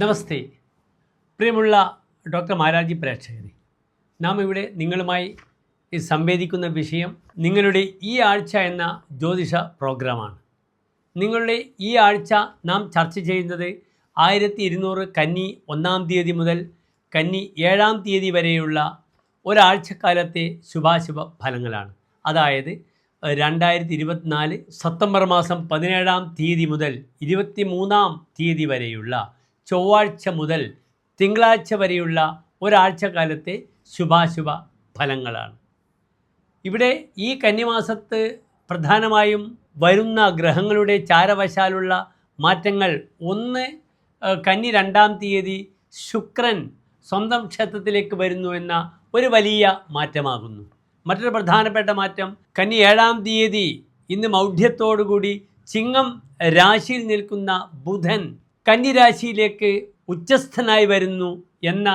നമസ്തേ. പ്രിയമുള്ള ഡോക്ടർ മാരാജി പ്രേക്ഷകരെ നാം ഇവിടെ നിങ്ങളുമായി സംവേദിക്കുന്ന വിഷയം നിങ്ങളുടെ ഈ ആഴ്ച എന്ന ജ്യോതിഷ പ്രോഗ്രാമാണ്. നിങ്ങളുടെ ഈ ആഴ്ച നാം ചർച്ച ചെയ്യുന്നത് ആയിരത്തി ഇരുന്നൂറ് കന്നി ഒന്നാം തീയതി മുതൽ കന്നി ഏഴാം തീയതി വരെയുള്ള ഒരാഴ്ചക്കാലത്തെ ശുഭാശുഭ ഫലങ്ങളാണ്. അതായത് രണ്ടായിരത്തി ഇരുപത്തിനാല് സെപ്റ്റംബർ മാസം പതിനേഴാം തീയതി മുതൽ ഇരുപത്തി മൂന്നാം തീയതി വരെയുള്ള ചൊവ്വാഴ്ച മുതൽ തിങ്കളാഴ്ച വരെയുള്ള ഒരാഴ്ചക്കാലത്തെ ശുഭാശുഭ ഫലങ്ങളാണ്. ഇവിടെ ഈ കന്നിമാസത്ത് പ്രധാനമായും വരുന്ന ഗ്രഹങ്ങളുടെ ചാരവശാലുള്ള മാറ്റങ്ങൾ ഒന്ന് കന്നി രണ്ടാം തീയതി ശുക്രൻ സ്വന്തം ക്ഷേത്രത്തിലേക്ക് വരുന്നു എന്ന ഒരു വലിയ മാറ്റമാകുന്നു. മറ്റൊരു പ്രധാനപ്പെട്ട മാറ്റം കന്നി ഏഴാം തീയതി ഇന്ന് മൗഢ്യത്തോടുകൂടി ചിങ്ങം രാശിയിൽ നിൽക്കുന്ന ബുധൻ കന്നി രാശിയിലേക്ക് ഉച്ചസ്ഥനായി വരുന്നു എന്ന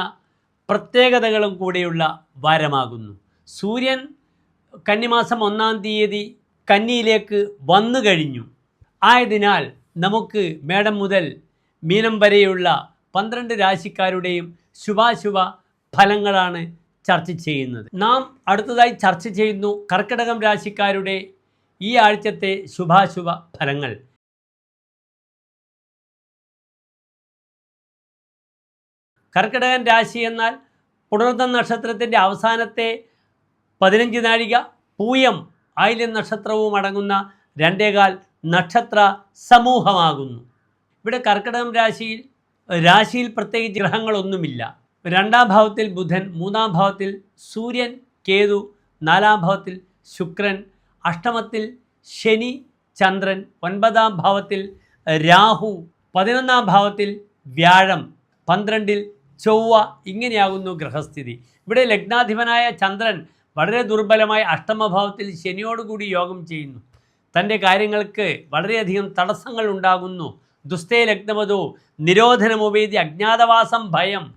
പ്രത്യേകതകളും കൂടെയുള്ള വാരമാകുന്നു. സൂര്യൻ കന്നിമാസം ഒന്നാം തീയതി കന്നിയിലേക്ക് വന്നു കഴിഞ്ഞു. ആയതിനാൽ നമുക്ക് മേടം മുതൽ മീനം വരെയുള്ള പന്ത്രണ്ട് രാശിക്കാരുടെയും ശുഭാശുഭ ഫലങ്ങളാണ് ചർച്ച ചെയ്യുന്നത്. നാം അടുത്തതായി ചർച്ച ചെയ്യുന്നു കർക്കിടകം രാശിക്കാരുടെ ഈ ആഴ്ചത്തെ ശുഭാശുഭ ഫലങ്ങൾ. കർക്കിടകൻ രാശി എന്നാൽ പുണർന്ന നക്ഷത്രത്തിന്റെ അവസാനത്തെ പതിനഞ്ച് നാഴിക പൂയം ആയില്യം നക്ഷത്രവും അടങ്ങുന്ന രണ്ടേകാൽ നക്ഷത്ര സമൂഹമാകുന്നു. ഇവിടെ കർക്കിടകം രാശിയിൽ രാശിയിൽ പ്രത്യേകിച്ച് ഗ്രഹങ്ങളൊന്നുമില്ല. രണ്ടാം ഭാവത്തിൽ ബുധൻ മൂന്നാം ഭാവത്തിൽ സൂര്യൻ കേതു നാലാം ഭാവത്തിൽ ശുക്രൻ അഷ്ടമത്തിൽ ശനി ചന്ദ്രൻ ഒൻപതാം ഭാവത്തിൽ രാഹു പതിനൊന്നാം ഭാവത്തിൽ വ്യാഴം പന്ത്രണ്ടിൽ ചൊവ്വ ഇങ്ങനെയാകുന്നു ഗ്രഹസ്ഥിതി. ഇവിടെ ലഗ്നാധിപനായ ചന്ദ്രൻ വളരെ ദുർബലമായ അഷ്ടമഭാവത്തിൽ ശനിയോടുകൂടി യോഗം ചെയ്യുന്നു. തന്റെ കാര്യങ്ങൾക്ക് വളരെയധികം തടസ്സങ്ങൾ ഉണ്ടാകുന്നു. ദുസ്തേ ലഗ്നമതോ നിരോധനമുപേതി അജ്ഞാതവാസം ഭയം.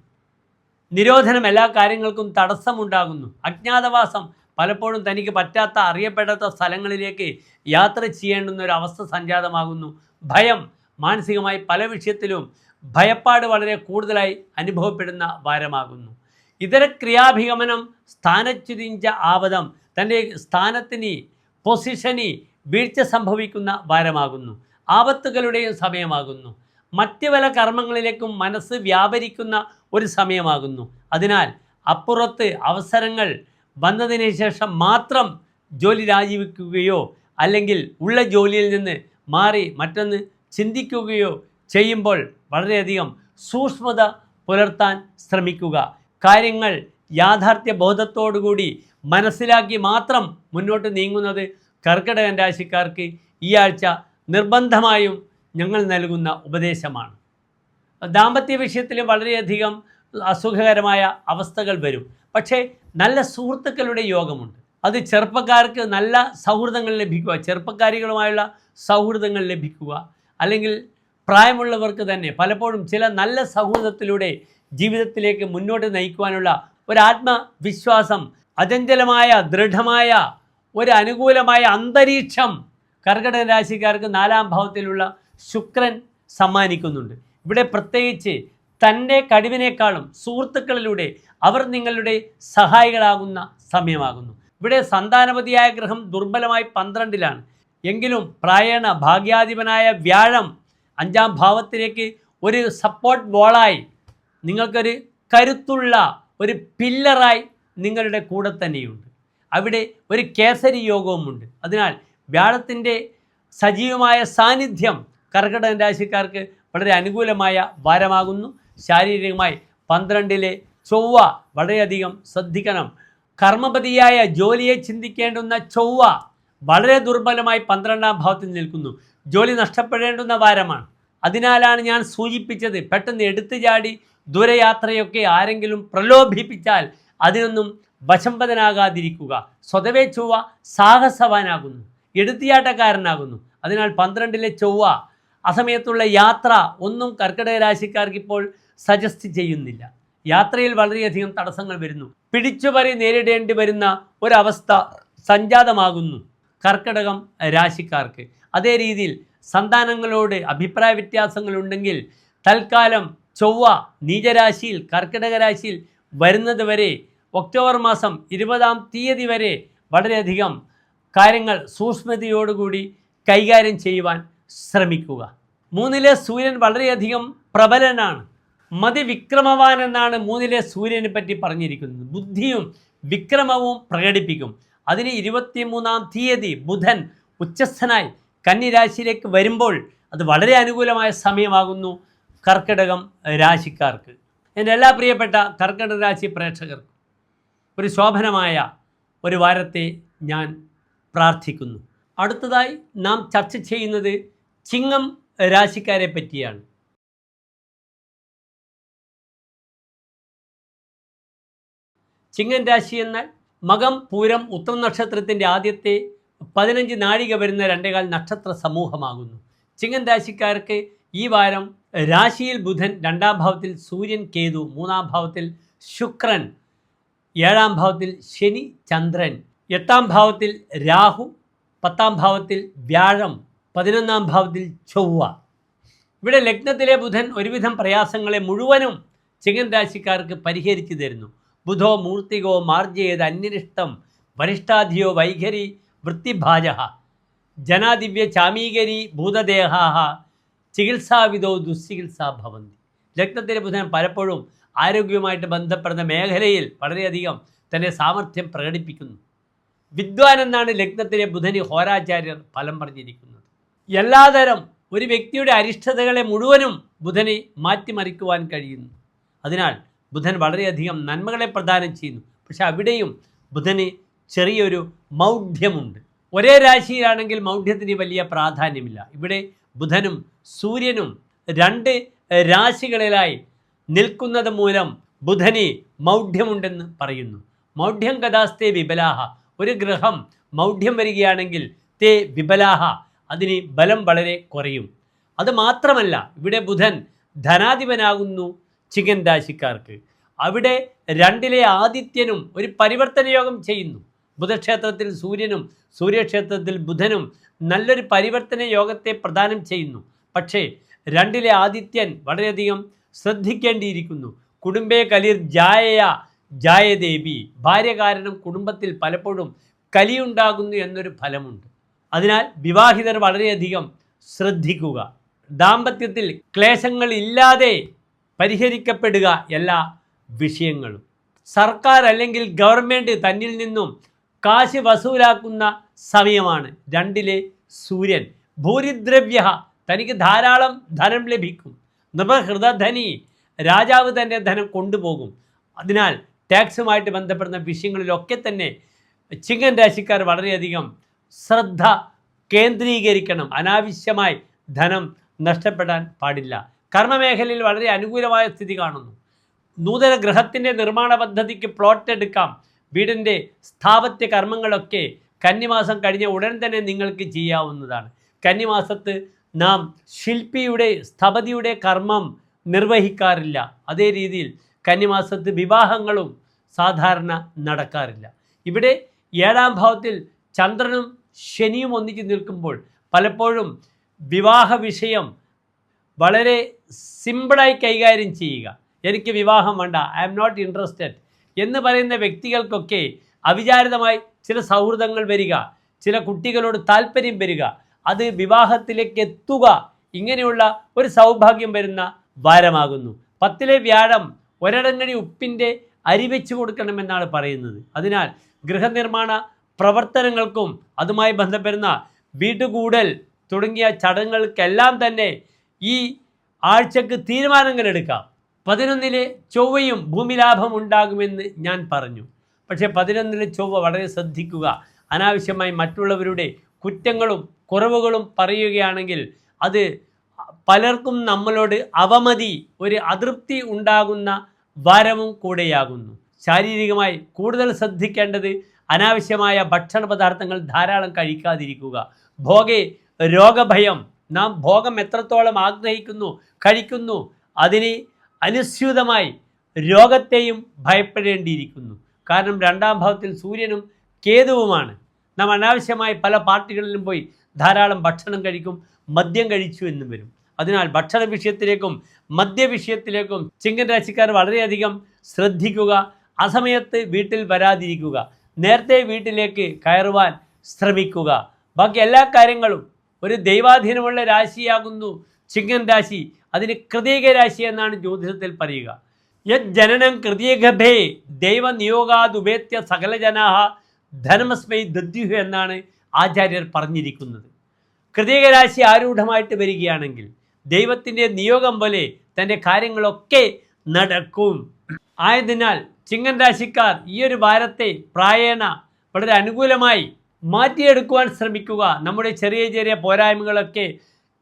നിരോധനം എല്ലാ കാര്യങ്ങൾക്കും തടസ്സമുണ്ടാകുന്നു. അജ്ഞാതവാസം പലപ്പോഴും തനിക്ക് പറ്റാത്ത അറിയപ്പെടാത്ത സ്ഥലങ്ങളിലേക്ക് യാത്ര ചെയ്യേണ്ടുന്ന ഒരു അവസ്ഥ സംജാതമാകുന്നു. ഭയം മാനസികമായി പല വിഷയത്തിലും ഭയപ്പാട് വളരെ കൂടുതലായി അനുഭവപ്പെടുന്ന വാരമാകുന്നു. ഇതര ക്രിയാഭിഗമനം സ്ഥാനച്ചുരിഞ്ച ആപദം തന്റെ സ്ഥാനത്തിന് പൊസിഷന് വീഴ്ച സംഭവിക്കുന്ന വാരമാകുന്നു. ആപത്തുകളുടെയും സമയമാകുന്നു. മറ്റ് പല കർമ്മങ്ങളിലേക്കും മനസ്സ് വ്യാപരിക്കുന്ന ഒരു സമയമാകുന്നു. അതിനാൽ അപ്പുറത്ത് അവസരങ്ങൾ വന്നതിന് ശേഷം മാത്രം ജോലി രാജിവെക്കുകയോ അല്ലെങ്കിൽ ഉള്ള ജോലിയിൽ നിന്ന് മാറി മറ്റൊന്ന് ചിന്തിക്കുകയോ ചെയ്യുമ്പോൾ വളരെയധികം സൂക്ഷ്മത പുലർത്താൻ ശ്രമിക്കുക. കാര്യങ്ങൾ യാഥാർത്ഥ്യ ബോധത്തോടുകൂടി മനസ്സിലാക്കി മാത്രം മുന്നോട്ട് നീങ്ങുന്നത് കർക്കിടകൻ രാശിക്കാർക്ക് ഈ ആഴ്ച നിർബന്ധമായും ഞങ്ങൾ നൽകുന്ന ഉപദേശമാണ്. ദാമ്പത്യ വിഷയത്തിലും വളരെയധികം അസുഖകരമായ അവസ്ഥകൾ വരും. പക്ഷേ നല്ല സുഹൃത്തുക്കളുടെ യോഗമുണ്ട്. അത് ചെറുപ്പക്കാർക്ക് നല്ല സൗഹൃദങ്ങൾ ലഭിക്കുക ചെറുപ്പക്കാരികളുമായുള്ള സൗഹൃദങ്ങൾ ലഭിക്കുക അല്ലെങ്കിൽ പ്രായമുള്ളവർക്ക് തന്നെ പലപ്പോഴും ചില നല്ല സൗഹൃദത്തിലൂടെ ജീവിതത്തിലേക്ക് മുന്നോട്ട് നയിക്കുവാനുള്ള ഒരു ആത്മവിശ്വാസം അചഞ്ചലമായ ദൃഢമായ ഒരു അനുകൂലമായ അന്തരീക്ഷം കർക്കിടക രാശിക്കാർക്ക് നാലാം ഭാവത്തിലുള്ള ശുക്രൻ സമ്മാനിക്കുന്നുണ്ട്. ഇവിടെ പ്രത്യേകിച്ച് തന്റെ കഴിവിനേക്കാളും സുഹൃത്തുക്കളിലൂടെ അവർ നിങ്ങളുടെ സഹായികളാകുന്ന സമയമാകുന്നു. ഇവിടെ സന്താനപതിയായ ഗ്രഹം ദുർബലമായി പന്ത്രണ്ടിലാണ്. എങ്കിലും പ്രായണ ഭാഗ്യാധിപനായ വ്യാഴം അഞ്ചാം ഭാവത്തിലേക്ക് ഒരു സപ്പോർട്ട് ബോളായി നിങ്ങൾക്കൊരു കരുത്തുള്ള ഒരു പില്ലറായി നിങ്ങളുടെ കൂടെ തന്നെയുണ്ട്. അവിടെ ഒരു കേസരി യോഗവുമുണ്ട്. അതിനാൽ വ്യാഴത്തിന്റെ സജീവമായ സാന്നിധ്യം കർക്കിടക രാശിക്കാർക്ക് വളരെ അനുകൂലമായ വാരമാകുന്നു. ശാരീരികമായി പന്ത്രണ്ടിലെ ചൊവ്വ വളരെയധികം ശ്രദ്ധിക്കണം. കർമ്മപതിയായ ജോലിയെ ചിന്തിക്കേണ്ടുന്ന ചൊവ്വ വളരെ ദുർബലമായി പന്ത്രണ്ടാം ഭാവത്തിൽ നിൽക്കുന്നു. ജോലി നഷ്ടപ്പെടേണ്ടുന്ന വാരമാണ്. അതിനാലാണ് ഞാൻ സൂചിപ്പിച്ചത്. പെട്ടെന്ന് എടുത്തു ചാടി ദൂരയാത്രയൊക്കെ ആരെങ്കിലും പ്രലോഭിപ്പിച്ചാൽ അതിനൊന്നും വശമ്പതനാകാതിരിക്കുക സ്വതവേ ചൊവ്വ സാഹസവാനാകുന്നു. എടുത്തിയാട്ടക്കാരനാകുന്നു. അതിനാൽ പന്ത്രണ്ടിലെ ചൊവ്വ അസമയത്തുള്ള യാത്ര ഒന്നും കർക്കിടക രാശിക്കാർക്ക് ഇപ്പോൾ സജസ്റ്റ് ചെയ്യുന്നില്ല. യാത്രയിൽ വളരെയധികം തടസ്സങ്ങൾ വരുന്നു. പിടിച്ചുപറി നേരിടേണ്ടി വരുന്ന ഒരവസ്ഥ സംജാതമാകുന്നു. കർക്കിടകം രാശിക്കാർക്ക്. അതേ രീതിയിൽ സന്താനങ്ങളോട് അഭിപ്രായ വ്യത്യാസങ്ങളുണ്ടെങ്കിൽ തൽക്കാലം ചൊവ്വ നീചരാശിയിൽ കർക്കിടക രാശിയിൽ വരുന്നത് വരെ ഒക്ടോബർ മാസം ഇരുപതാം തീയതി വരെ വളരെയധികം കാര്യങ്ങൾ സൂക്ഷ്മതയോടുകൂടി കൈകാര്യം ചെയ്യുവാൻ ശ്രമിക്കുക. മൂന്നിലെ സൂര്യൻ വളരെയധികം പ്രബലനാണ്. മതിവിക്രമവാൻ എന്നാണ് മൂന്നിലെ സൂര്യനെ പറ്റി പറഞ്ഞിരിക്കുന്നത്. ബുദ്ധിയും വിക്രമവും പ്രകടിപ്പിക്കും. അതിന് ഇരുപത്തിമൂന്നാം തീയതി ബുധൻ ഉച്ചസ്ഥനായി കന്നിരാശിയിലേക്ക് വരുമ്പോൾ അത് വളരെ അനുകൂലമായ സമയമാകുന്നു കർക്കിടകം രാശിക്കാർക്ക്. എന്റെ എല്ലാ പ്രിയപ്പെട്ട കർക്കിടക രാശി പ്രേക്ഷകർക്ക് ഒരു ശോഭനമായ ഒരു വാരത്തെ ഞാൻ പ്രാർത്ഥിക്കുന്നു. അടുത്തതായി നാം ചർച്ച ചെയ്യുന്നത് ചിങ്ങം രാശിക്കാരെ പറ്റിയാണ്. ചിങ്ങൻ രാശി എന്നാൽ മകം പൂരം ഉത്തം നക്ഷത്രത്തിന്റെ ആദ്യത്തെ പതിനഞ്ച് നാഴിക വരുന്ന രണ്ടേകാൽ നക്ഷത്ര സമൂഹമാകുന്നു. ചിങ്ങൻ രാശിക്കാർക്ക് ഈ വാരം രാശിയിൽ ബുധൻ രണ്ടാം ഭാവത്തിൽ സൂര്യൻ കേതു മൂന്നാം ഭാവത്തിൽ ശുക്രൻ ഏഴാം ഭാവത്തിൽ ശനി ചന്ദ്രൻ എട്ടാം ഭാവത്തിൽ രാഹു പത്താം ഭാവത്തിൽ വ്യാഴം പതിനൊന്നാം ഭാവത്തിൽ ചൊവ്വ. ഇവിടെ ലഗ്നത്തിലെ ബുധൻ ഒരുവിധം പ്രയാസങ്ങളെ മുഴുവനും ചിങ്ങൻ രാശിക്കാർക്ക് പരിഹരിച്ചു തരുന്നു. ബുധോ മൂർത്തികോ മാർജയേത് അന്യനിഷ്ടം വരിഷ്ഠാധിയോ വൈഖരി വൃത്തിഭാജ. ജനാദിവ്യ ചാമീകരി ഭൂതദേഹാ ചികിത്സാവിധോ ദുശ്ചികിത്സാ ഭവന്തി. ലഗ്നത്തിലെ ബുധൻ പലപ്പോഴും ആരോഗ്യവുമായിട്ട് ബന്ധപ്പെടുന്ന മേഖലയിൽ വളരെയധികം തന്റെ സാമർഥ്യം പ്രകടിപ്പിക്കുന്നു. വിദ്വാൻ എന്നാണ് ലഗ്നത്തിലെ ബുധന് ഹോരാചാര്യർ ഫലം പറഞ്ഞിരിക്കുന്നത്. എല്ലാതരം ഒരു വ്യക്തിയുടെ അരിഷ്ടതകളെ മുഴുവനും ബുധന് മാറ്റിമറിക്കുവാൻ കഴിയുന്നു. അതിനാൽ ബുധൻ വളരെയധികം നന്മകളെ പ്രദാനം ചെയ്യുന്നു. പക്ഷെ അവിടെയും ബുധന് ചെറിയൊരു മൗഢ്യമുണ്ട്. ഒരേ രാശിയിലാണെങ്കിൽ മൗഢ്യത്തിന് വലിയ പ്രാധാന്യമില്ല. ഇവിടെ ബുധനും സൂര്യനും രണ്ട് രാശികളിലായി നിൽക്കുന്നത് മൂലം ബുധന് മൗഢ്യമുണ്ടെന്ന് പറയുന്നു. മൗഢ്യം കഥാസ്തേ വിബലാഹ. ഒരു ഗ്രഹം മൗഢ്യം വരികയാണെങ്കിൽ തേ വിബലാഹ. അതിന് ബലം വളരെ കുറയും. അത് മാത്രമല്ല ഇവിടെ ബുധൻ ധനാധിപനാകുന്നു. ചികൻ രാശിക്കാർക്ക് അവിടെ രണ്ടിലെ ആദിത്യനും ഒരു പരിവർത്തന യോഗം ചെയ്യുന്നു. ബുധക്ഷേത്രത്തിൽ സൂര്യനും സൂര്യക്ഷേത്രത്തിൽ ബുധനും നല്ലൊരു പരിവർത്തന യോഗത്തെ പ്രദാനം ചെയ്യുന്നു. പക്ഷേ രണ്ടിലെ ആദിത്യൻ വളരെയധികം ശ്രദ്ധിക്കേണ്ടിയിരിക്കുന്നു. കുടുംബേ കലിർ ജായയ ജായദേവി. ഭാര്യ കാരണം കുടുംബത്തിൽ പലപ്പോഴും കലിയുണ്ടാകുന്നു എന്നൊരു ഫലമുണ്ട്. അതിനാൽ വിവാഹിതർ വളരെയധികം ശ്രദ്ധിക്കുക. ദാമ്പത്യത്തിൽ ക്ലേശങ്ങൾ ഇല്ലാതെ പരിഹരിക്കപ്പെടുക എല്ലാ വിഷയങ്ങളും. സർക്കാർ അല്ലെങ്കിൽ ഗവൺമെന്റ് തന്നിൽ നിന്നും കാശ് വസൂലാക്കുന്ന സമയമാണ്. രണ്ടിലെ സൂര്യൻ ഭൂരിദ്രവ്യ തനിക്ക് ധാരാളം ധനം ലഭിക്കും. നൃപഹൃതധനി രാജാവ് തന്നെ ധനം കൊണ്ടുപോകും. അതിനാൽ ടാക്സുമായിട്ട് ബന്ധപ്പെടുന്ന വിഷയങ്ങളിലൊക്കെ തന്നെ ചിങ്ങൻ രാശിക്കാർ വളരെയധികം ശ്രദ്ധ കേന്ദ്രീകരിക്കണം. അനാവശ്യമായി ധനം നഷ്ടപ്പെടാൻ പാടില്ല. കർമ്മമേഖലയിൽ വളരെ അനുകൂലമായ സ്ഥിതി കാണുന്നു. നൂതന ഗൃഹത്തിന്റെ നിർമ്മാണ പദ്ധതിക്ക് പ്ലോട്ട് എടുക്കാം. വീടിന്റെ സ്ഥാപത്യ കർമ്മങ്ങളൊക്കെ കന്നിമാസം കഴിഞ്ഞ ഉടൻ തന്നെ നിങ്ങൾക്ക് ചെയ്യാവുന്നതാണ്. കന്നിമാസത്ത് നാം ശില്പിയുടെ സ്ഥപതിയുടെ കർമ്മം നിർവഹിക്കാറില്ല. അതേ രീതിയിൽ കന്നിമാസത്ത് വിവാഹങ്ങളും സാധാരണ നടക്കാറില്ല. ഇവിടെ ഏഴാം ഭാവത്തിൽ ചന്ദ്രനും ശനിയും ഒന്നിച്ച് നിൽക്കുമ്പോൾ പലപ്പോഴും വിവാഹ വിഷയം വളരെ സിമ്പിളായി കൈകാര്യം ചെയ്യുക. എനിക്ക് വിവാഹം വേണ്ട. ഐ ആം നോട്ട് ഇൻട്രസ്റ്റഡ് എന്ന് പറയുന്ന വ്യക്തികൾക്കൊക്കെ അവിചാരിതമായി ചില സൗഹൃദങ്ങൾ വരിക. ചില കുട്ടികളോട് താല്പര്യം വരിക. അത് വിവാഹത്തിലേക്ക് എത്തുക. ഇങ്ങനെയുള്ള ഒരു സൗഭാഗ്യം വരുന്ന വാരമാകുന്നു. പത്തിലെ വ്യാഴം ഒരടങ്ങടി ഉപ്പിന്റെ അരി വെച്ചു കൊടുക്കണമെന്നാണ് പറയുന്നത്. അതിനാൽ ഗൃഹനിർമ്മാണ പ്രവർത്തനങ്ങൾക്കും അതുമായി ബന്ധപ്പെടുന്ന വീട്ടുകൂടൽ തുടങ്ങിയ ചടങ്ങുകൾക്കെല്ലാം തന്നെ ഈ ആഴ്ചക്ക് തീരുമാനങ്ങൾ എടുക്കാം പതിനൊന്നിലെ ചൊവ്വയും ഭൂമിലാഭം ഉണ്ടാകുമെന്ന് ഞാൻ പറഞ്ഞു. പക്ഷേ പതിനൊന്നിലെ ചൊവ്വ വളരെ ശ്രദ്ധിക്കുക. അനാവശ്യമായി മറ്റുള്ളവരുടെ കുറ്റങ്ങളും കുറവുകളും പറയുകയാണെങ്കിൽ അത് പലർക്കും നമ്മളോട് അവമതി ഒരു അതൃപ്തി ഉണ്ടാകുന്ന വാരവും കൂടെയാകുന്നു. ശാരീരികമായി കൂടുതൽ ശ്രദ്ധിക്കേണ്ടത് അനാവശ്യമായ ഭക്ഷണ പദാർത്ഥങ്ങൾ ധാരാളം കഴിക്കാതിരിക്കുക. ഭോഗെ രോഗഭയം നാം ഭോഗം എത്രത്തോളം ആഗ്രഹിക്കുന്നു കഴിക്കുന്നു അതിന് അനുസ്യൂതമായി രോഗത്തെയും ഭയപ്പെടേണ്ടിയിരിക്കുന്നു. കാരണം രണ്ടാം ഭാവത്തിൽ സൂര്യനും കേതുവുമാണ്. നാം അനാവശ്യമായി പല പാർട്ടികളിലും പോയി ധാരാളം ഭക്ഷണം കഴിക്കും മദ്യം കഴിച്ചു എന്നും വരും. അതിനാൽ ഭക്ഷണ വിഷയത്തിലേക്കും മദ്യ വിഷയത്തിലേക്കും ചിങ്ങൻ രാശിക്കാർ വളരെയധികം ശ്രദ്ധിക്കുക അസമയത്ത് വീട്ടിൽ വരാതിരിക്കുക നേരത്തെ വീട്ടിലേക്ക് കയറുവാൻ ശ്രമിക്കുക. ബാക്കി എല്ലാ കാര്യങ്ങളും ഒരു ദൈവാധീനമുള്ള രാശിയാകുന്നു ചിങ്ങൻ രാശി. അതിന് കൃതീക രാശി എന്നാണ് ജ്യോതിഷത്തിൽ പറയുക. യജ്ജനം ജനനം കൃതീകഭേ ദൈവനിയോഗാതുപേത്യ സകല ജനാഹ ധനമസ്മൈ ദദ്യുഹു എന്നാണ് ആചാര്യർ പറഞ്ഞിരിക്കുന്നത്. കൃതീക രാശി ആരൂഢമായിട്ട് വരികയാണെങ്കിൽ ദൈവത്തിന്റെ നിയോഗം പോലെ തന്റെ കാര്യങ്ങളൊക്കെ നടക്കും. ആയതിനാൽ ചിങ്ങൻ രാശിക്കാർ ഈ ഒരു വാരത്തെ പ്രായേണ വളരെ അനുകൂലമായി മാറ്റിയെടുക്കുവാൻ ശ്രമിക്കുക. നമ്മുടെ ചെറിയ ചെറിയ പോരായ്മകളൊക്കെ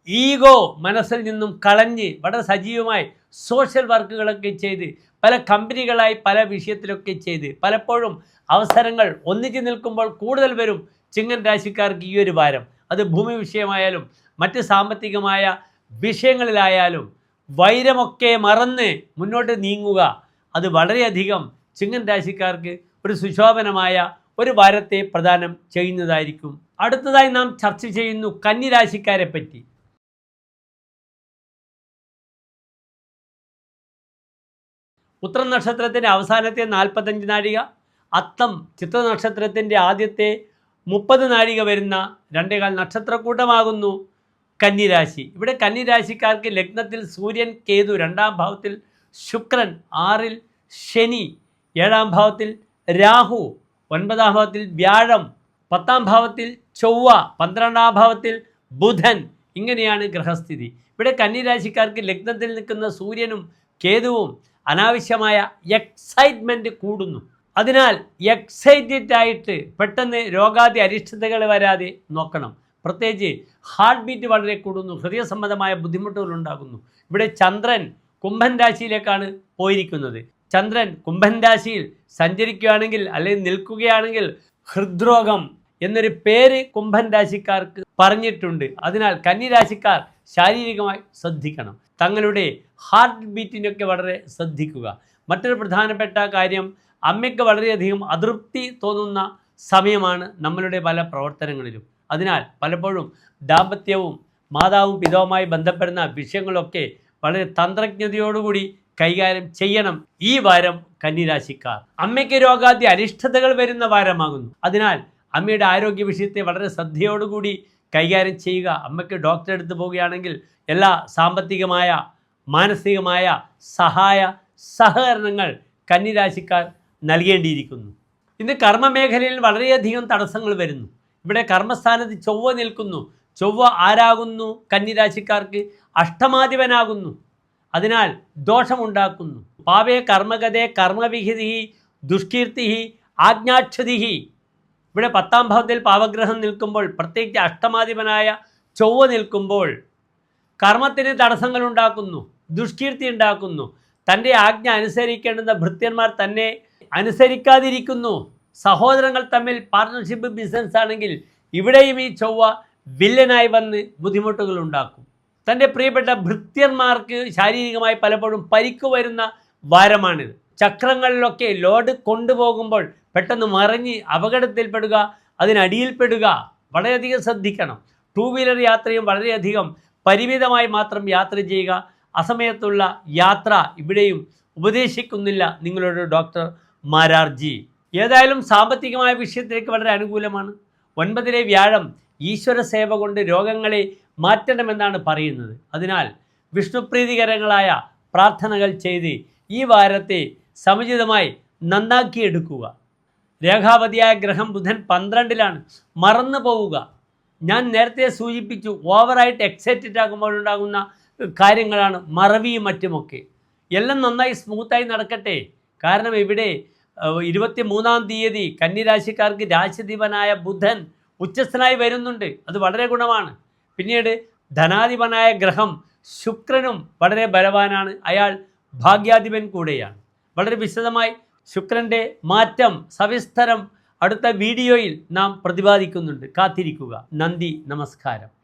ഈഗോ മനസ്സിൽ നിന്നും കളഞ്ഞ് വളരെ സജീവമായി സോഷ്യൽ വർക്കുകളൊക്കെ ചെയ്ത് പല കമ്പനികളായി പല വിഷയത്തിലൊക്കെ ചെയ്ത് പലപ്പോഴും അവസരങ്ങൾ ഒന്നിച്ചു നിൽക്കുമ്പോൾ കൂടുതൽ വരും ചിങ്ങൻ രാശിക്കാർക്ക് ഈ ഒരു ഭാരം അത് ഭൂമി വിഷയമായാലും മറ്റ് സാമ്പത്തികമായ വിഷയങ്ങളിലായാലും വൈരമൊക്കെ മറന്ന് മുന്നോട്ട് നീങ്ങുക. അത് വളരെയധികം ചിങ്ങൻ രാശിക്കാർക്ക് ഒരു സുശോഭനമായ ഒരു വാരത്തെ പ്രദാനം ചെയ്യുന്നതായിരിക്കും. അടുത്തതായി നാം ചർച്ച ചെയ്യുന്നു കന്നിരാശിക്കാരെ പറ്റി ഉത്തര നക്ഷത്രത്തിന്റെ അവസാനത്തെ നാൽപ്പത്തഞ്ച് നാഴിക അത്തം ചിത്ര നക്ഷത്രത്തിന്റെ ആദ്യത്തെ മുപ്പത് നാഴിക വരുന്ന രണ്ടേകാൽ നക്ഷത്രക്കൂട്ടമാകുന്നു കന്നിരാശി. ഇവിടെ കന്നിരാശിക്കാർക്ക് ലഗ്നത്തിൽ സൂര്യൻ കേതു രണ്ടാം ഭാവത്തിൽ ശുക്രൻ ആറിൽ ശനി ഏഴാം ഭാവത്തിൽ രാഹു ഒൻപതാം ഭാവത്തിൽ വ്യാഴം പത്താം ഭാവത്തിൽ ചൊവ്വ പന്ത്രണ്ടാം ഭാവത്തിൽ ബുധൻ. ഇങ്ങനെയാണ് ഗ്രഹസ്ഥിതി. ഇവിടെ കന്നിരാശിക്കാർക്ക് ലഗ്നത്തിൽ നിൽക്കുന്ന സൂര്യനും കേതുവും അനാവശ്യമായ എക്സൈറ്റ്മെന്റ് കൂടുന്നു. അതിനാൽ എക്സൈറ്റഡ് ആയിട്ട് പെട്ടെന്ന് രോഗാദി അരിഷ്ടതകൾ വരാതെ നോക്കണം. പ്രത്യേകിച്ച് ഹാർട്ട് ബീറ്റ് വളരെ കൂടുന്നു ഹൃദയ സംബന്ധമായ ബുദ്ധിമുട്ടുകൾ ഉണ്ടാകുന്നു. ഇവിടെ ചന്ദ്രൻ കുംഭൻ രാശിയിലേക്കാണ് പോയിരിക്കുന്നത്. ചന്ദ്രൻ കുംഭൻ രാശിയിൽ സഞ്ചരിക്കുകയാണെങ്കിൽ അല്ലെങ്കിൽ നിൽക്കുകയാണെങ്കിൽ ഹൃദ്രോഗം എന്നൊരു പേര് കുംഭൻ രാശിക്കാർക്ക് പറഞ്ഞിട്ടുണ്ട്. അതിനാൽ കന്നിരാശിക്കാർ ശാരീരികമായി ശ്രദ്ധിക്കണം. തങ്ങളുടെ ഹാർട്ട് ബീറ്റിനൊക്കെ വളരെ ശ്രദ്ധിക്കുക. മറ്റൊരു പ്രധാനപ്പെട്ട കാര്യം അമ്മയ്ക്ക് വളരെയധികം അതൃപ്തി തോന്നുന്ന സമയമാണ് നമ്മളുടെ പല പ്രവർത്തനങ്ങളിലും. അതിനാൽ പലപ്പോഴും ദാമ്പത്യവും മാതാവും പിതാവുമായി ബന്ധപ്പെടുന്ന വിഷയങ്ങളൊക്കെ വളരെ തന്ത്രജ്ഞതയോടുകൂടി കൈകാര്യം ചെയ്യണം ഈ വാരം കന്നിരാശിക്കാർ. അമ്മയ്ക്ക് രോഗാദി അനിഷ്ടതകൾ വരുന്ന വാരമാകുന്നു. അതിനാൽ അമ്മയുടെ ആരോഗ്യ വിഷയത്തെ വളരെ ശ്രദ്ധയോടുകൂടി കൈകാര്യം ചെയ്യുക. അമ്മയ്ക്ക് ഡോക്ടറെ അടുത്ത് പോവുകയാണെങ്കിൽ എല്ലാ സാമ്പത്തികമായ മാനസികമായ സഹായ സഹകരണങ്ങൾ കന്നിരാശിക്കാർ നൽകേണ്ടിയിരിക്കുന്നു. ഇന്ന് കർമ്മമേഖലയിൽ വളരെയധികം തടസ്സങ്ങൾ വരുന്നു. ഇവിടെ കർമ്മസ്ഥാനത്ത് ചൊവ്വ നിൽക്കുന്നു. ചൊവ്വ ആരാകുന്നു? കന്നിരാശിക്കാർക്ക് അഷ്ടമാധിപനാകുന്നു. അതിനാൽ ദോഷമുണ്ടാക്കുന്നു. പാവേ കർമ്മഗതേ കർമ്മവിഹിതി ദുഷ്കീർത്തി ആജ്ഞാക്ഷതി ഇവിടെ പത്താം ഭാവത്തിൽ പാവഗ്രഹം നിൽക്കുമ്പോൾ പ്രത്യേകിച്ച് അഷ്ടമാധിപനായ ചൊവ്വ നിൽക്കുമ്പോൾ കർമ്മത്തിന് തടസ്സങ്ങൾ ഉണ്ടാക്കുന്നു ദുഷ്കീർത്തി ഉണ്ടാക്കുന്നു. തന്റെ ആജ്ഞ അനുസരിക്കേണ്ടുന്ന ഭൃത്യന്മാർ തന്നെ അനുസരിക്കാതിരിക്കുന്നു. സഹോദരങ്ങൾ തമ്മിൽ പാർട്ണർഷിപ്പ് ബിസിനസ് ആണെങ്കിൽ ഇവിടെയും ഈ ചൊവ്വ വില്ലനായി വന്ന് ബുദ്ധിമുട്ടുകൾ ഉണ്ടാക്കും തന്റെ പ്രിയപ്പെട്ട ഭൃത്യന്മാർക്ക് ശാരീരികമായി പലപ്പോഴും പരിക്ക് വരുന്ന വാരമാണിത്. ചക്രങ്ങളിലൊക്കെ ലോഡ് കൊണ്ടുപോകുമ്പോൾ പെട്ടെന്ന് മറിഞ്ഞ് അപകടത്തിൽപ്പെടുക അതിനടിയിൽപ്പെടുക വളരെയധികം ശ്രദ്ധിക്കണം. ടൂ വീലർ യാത്രയും വളരെയധികം പരിമിതമായി മാത്രം യാത്ര ചെയ്യുക അസമയത്തുള്ള യാത്ര ഇവിടെയും ഉപദേശിക്കുന്നില്ല നിങ്ങളുടെ ഡോക്ടർ മാരാർജി. ഏതായാലും സാമ്പത്തികമായ വിഷയത്തിലേക്ക് വളരെ അനുകൂലമാണ്. ഒൻപതിലെ വ്യാഴം ഈശ്വര സേവ കൊണ്ട് രോഗങ്ങളെ മാറ്റണമെന്നാണ് പറയുന്നത്. അതിനാൽ വിഷ്ണുപ്രീതികരങ്ങളായ പ്രാർത്ഥനകൾ ചെയ്ത് ഈ വാരത്തെ സമുചിതമായി നന്നാക്കിയെടുക്കുക. രേഖാപതിയായ ഗ്രഹം ബുധൻ പന്ത്രണ്ടിലാണ് മറന്നു പോവുക. ഞാൻ നേരത്തെ സൂചിപ്പിച്ചു ഓവറായിട്ട് എക്സൈറ്റഡ് ആകുമ്പോൾ ഉണ്ടാകുന്ന കാര്യങ്ങളാണ് മറവിയും മറ്റുമൊക്കെ. എല്ലാം നന്നായി സ്മൂത്തായി നടക്കട്ടെ. കാരണം ഇവിടെ ഇരുപത്തി മൂന്നാം തീയതി കന്നിരാശിക്കാർക്ക് രാശിദീപനായ ബുധൻ ഉച്ചസ്ഥനായി വരുന്നുണ്ട്. അത് വളരെ ഗുണമാണ്. പിന്നീട് ധനാധിപനായ ഗ്രഹം ശുക്രനും വളരെ ബലവാനാണ്. അയാൾ ഭാഗ്യാധിപൻ കൂടെയാണ്. വളരെ വിശദമായി ശുക്രന്റെ മാറ്റം സവിസ്തരം അടുത്ത വീഡിയോയിൽ നാം പ്രതിപാദിക്കുന്നുണ്ട്. കാത്തിരിക്കുക. നന്ദി നമസ്കാരം.